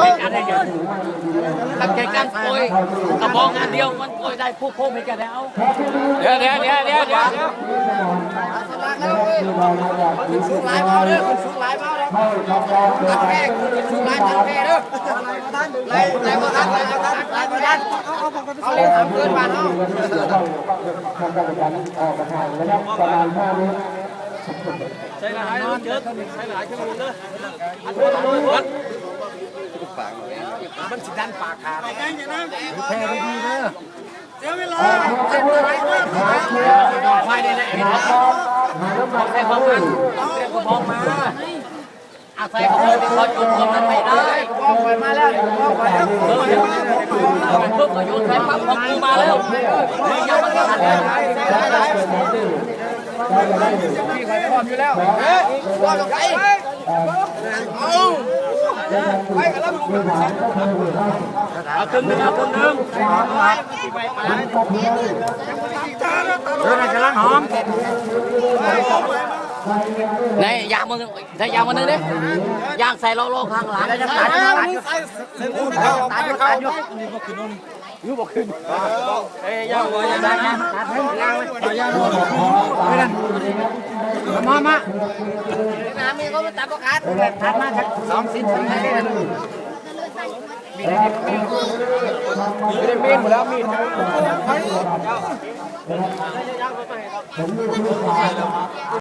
ไม่กันได้ยังตั้งใจกันโกยกระบอกงานเดียวมันโกยได้พวกพวกไม่กันแล้วเดี๋ยวเดี๋ยวเดี๋ยวเดี๋ยวเดี๋ยวสูงหลายเบาเด้อคุณสูงหลายเบาเด้อตัดแม่คุณสูงหลายตัดแม่เด้อไล่ไล่บ่ทันไล่บ่ทันไล่บ่ทันเอาเล่นทำเกินบ้านเฮาใช่หลายเยอะใช่หลายขึ้นเลย มันสิดันปากขาดแพ้ดีๆเด้อเสียเวลาไฟได้เลยเห็นไหมใส่ของมันเรียกของมาอาศัยของมันเป็นคนจุดคนนั้นไม่ได้บอกไปมาแล้วบอกไปแล้วเออเพิ่งก็โยนใส่ปั๊บของกูมาแล้วยังไม่ทันเลยพี่ใครพร้อมอยู่แล้วเฮ้ยว่ากับใครเอา ไปกันแล้วเอาครึ่งนึงเอาครึ่งนึงเออในกระลังหอมนี่ยางมันใส่ยางมันนึงดิยางใส่โลโลข้างหลังตายตายตายเข้าตายเข้าอยู่เอ้ยยางหัวยางได้นะ มามาน้ำมีก็มาตัดก็ขาดขาดมาสองสิบสี่นาทีมีดหมดแล้วมีด